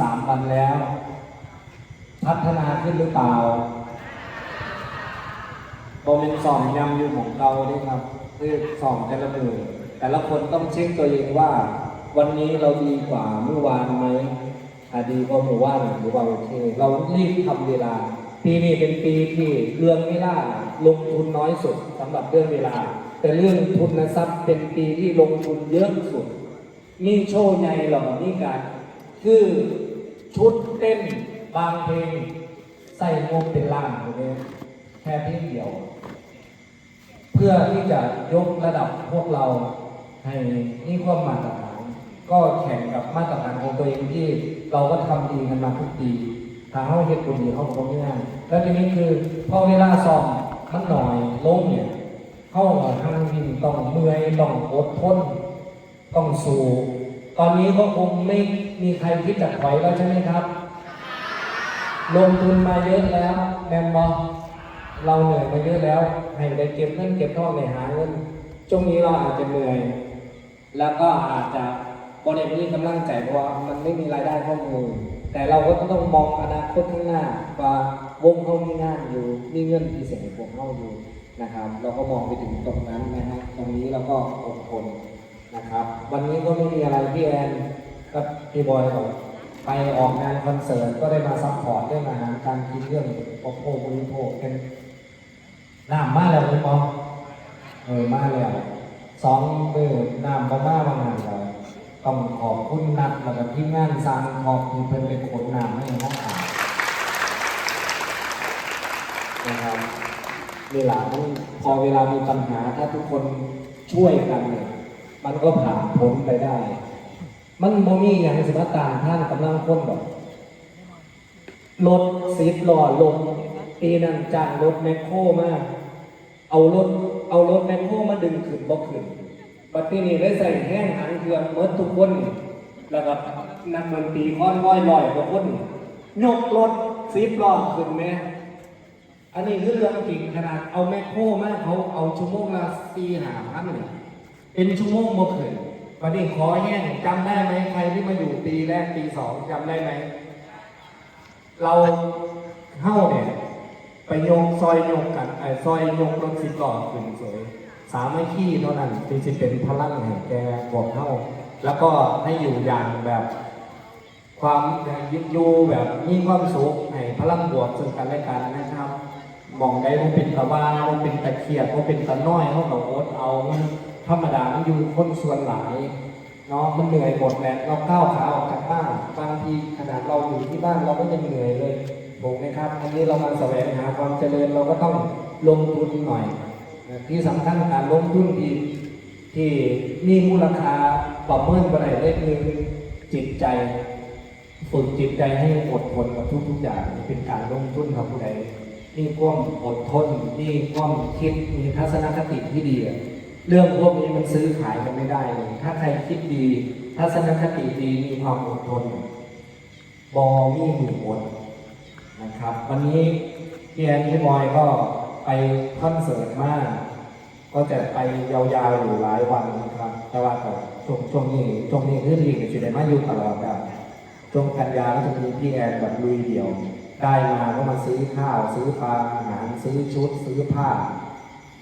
สามวันแล้ว พัฒนาขึ้นหรือเปล่าโมเมนสองยำอยู่ของเก่าด้วยครับคือสองแต่ละมือแต่ละคนต้องเช็คตัวเองว่า วันนี้เราดีกว่าเมื่อวานไหมดีกว่าเมื่อวานหรือว่าโอเค เรารีบทำเวลา ปีนี้เป็นปีที่เรื่องเวลาลงทุนน้อยสุดสำหรับเรื่องเวลา แต่เรื่องทุนทรัพย์เป็นปีที่ลงทุนเยอะสุด มีโชว์ใหญ่หรอนี่การคือ ชุดเต้นบางเพลง ใส่งบเป็นล้านตรงนี้แค่เพลงเดียว เพื่อที่จะยกระดับพวกเราให้นี่ความมาตรฐานก็แข่งกับมาตรฐานของตัวเองที่เราก็ทำดีกันมาทุกปีทางเขาเฮ็ดคนดีเขาก็ง่ายแล้วทีนี้คือพอเวลาซ้อมมันหน่อยลงเนี่ยเข้ากับทางวินต้องเมื่อยต้องอดทนต้องสู้ ตอนนี้ก็คงไม่มีใครคิดจะถอยแล้วใช่ไหมครับ ลงทุนมาเยอะแล้วแมนบอเราเหนื่อยมาเยอะแล้ว ให้ได้เก็บเงินเก็บทองในหาเงินช่วงนี้เราอาจจะเหนื่อย แล้วก็อาจจะบริเวณกำลังใจเพราะว่ามันไม่มีรายได้เข้ามือแต่เราก็ต้องมองอนาคตข้างหน้าว่าวงเขามีงานอยู่มีเงินมีเสียงพวกเขาอยู่นะครับ เราก็มองไปถึงตรงนั้นนะฮะตรงนี้เราก็อดทน นะครับ วันนี้ก็ไม่มีอะไรพี่แอนกับพี่บอยไปออกงานคอนเสิร์ตก็ได้มาซัพพอร์ตเรื่องอาหารการกินเรื่องปกโภคบริโภคเป็นน้ำมาแล้วคุณปอเออมาแล้วสองมือน้ำบ่มาบางงานแล้วต้องขอบคุณนัดแล้วก็ที่งานสร้างขอบคุณเพิ่นเป็นคนน้ำให้ห้องอ่านนะครับนี่แหละมันพอเวลามีปัญหาถ้าทุกคนช่วยกันเนี่ย มันก็ผ่านพ้นไปได้ มันโมมีอย่างสิมาตาท่านกำลังคนแบบรถซีดหล่อลงปีนันจางรถแมคโครมาก เอารถเอารถแมคโครมาดึงขึ้นบ่ขึ้นบัดทีนี้ได้ใส่แห้งหันเครื่องเมื่อทุกคนแล้วก็นักดนตรีค้อนว้อยลอยกว่าคนยกรถซีดหล่อขึ้นแม่อันนี้คือเรื่องจริงขนาดเอาแมคโครมาเขาเอาชั่วโมงละสี่หาพันเนี่ย เป็นชั่วโมงบ่ขึ้นวันนี้ขอแห้งจำได้ไหมใครที่มาอยู่ปีแรกปีสองจำได้ไหม เราเข้าเนี่ย ไปโยกซอยโยกกันไอ้ซอยโยกรถสิบล้อขึ้นสวย สามไม้ขี้เท่านั้นที่จะเป็นพลังแห่งแกบอกเข้า แล้วก็ให้อยู่อย่างแบบความยึดยูแบบมีความสุขให้พลังบวกซึ่งกันและกันนะครับมองได้ว่าเป็นตะว่าว่าเป็นตะเคียบว่าเป็นตะน้อยเขาก็อดเอา ธรรมดามันอยู่คนส่วนหลายเนาะมันเหนื่อยหมดแหละเราก้าวขาออกจากบ้านบางทีขนาดเราอยู่ที่บ้านเราก็ยังเหนื่อยเลยถูกไหมครับ อันนี้เรามาแสวงหาความเจริญเราก็ต้องลงทุนหน่อย ที่สำคัญการลงทุนที่ที่มีมูลค่าประเมินไปไหนได้คือจิตใจฝึกจิตใจให้อดทนกับทุกๆอย่างเป็นการลงทุนครับผู้ใดมีความอดทนมีความคิดมีทัศนคติที่ดีอะ เรื่องพวกนี้มันซื้อขายกันไม่ได้เลยถ้าใครคิดดีทัศนคติดีมีความอดทนบอมีหมู่อดนะครับ วันนี้พี่แอนพี่บอยก็ไปคอนเสิร์ตมาก ก็จะไปยาวๆอยู่หลายวันนะครับ แต่ว่าก็ช่วงช่วงนี้ช่วงนี้คือดีกับสิได้มาอยู่ตลอดแบบช่วงกันยาก็จะมีพี่แอนแบบลุยเดี่ยว ได้มาก็มาซื้อข้าว ซื้อปลาอาหาร ซื้อชุด ซื้อผ้า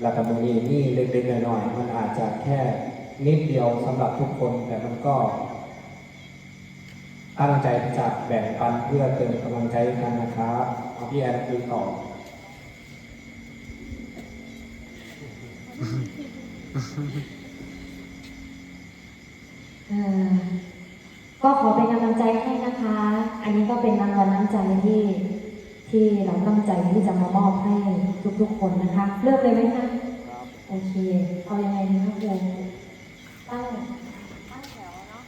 แล้วก็มีนี่เล็กๆหน้อยๆมันอาจจะแค่นิดเดียวสำหรับทุกคน แต่มันก็ตั้งใจจะแบ่งปันเพื่อเติมกำลังใจกันนะครับเอาพี่แอนคุยต่อเอ่อก็ขอเป็นกำลังใจให้นะคะ อันนี้ก็เป็นรางวัลน้ำใจที่ ที่เราตั้งใจที่จะมามอบให้ทุกๆคนนะคะ เลือกเลยไหมคะโอเค เอายังไงดีคะครูตั้งตั้งแถวเนาะ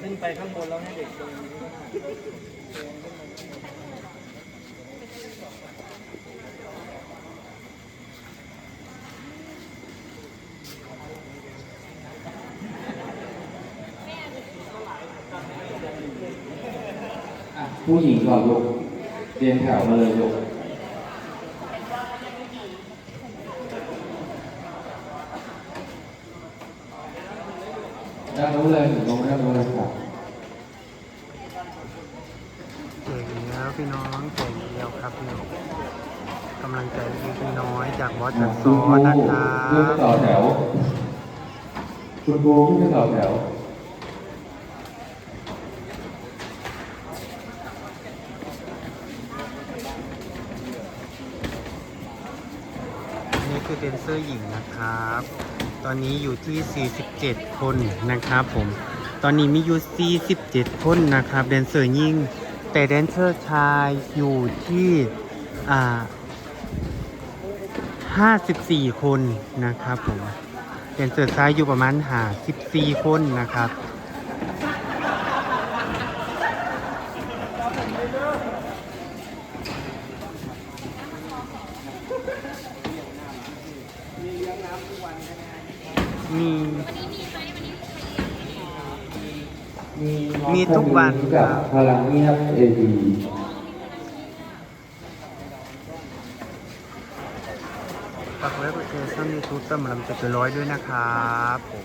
ขึ้นไปข้างบนแล้วให้เด็กเดิน ผู้หญิงก่อยกเรียนแถวมาเลยลูกด้รู้นเลยนูลงได้รู้นเลยครับเก่งพี่น้องเก่งเดียวครับพี่น้องกำลังใจเล็กน้อยจากบอสจากซอนะครับต่อแถว คุณบูมขึ้นต่อแถว คือเดนเซอร์หญิงนะครับ ตอนนี้อยู่ที่ 47 คนนะครับผม ตอนนี้มีอยู่ 47 คนนะครับแดนเซอร์หญิง แต่แดนเซอร์ชายอยู่ที่อ่า54 คนนะครับผมแดนเซอร์ชายอยู่ประมาณ54คนนะครับ มีมีทุกวันกับพลังเงียบเอดีฝากไว้กดแชร์ช่องยูทูบตำลำจะไปร้อยด้วยนะครับผม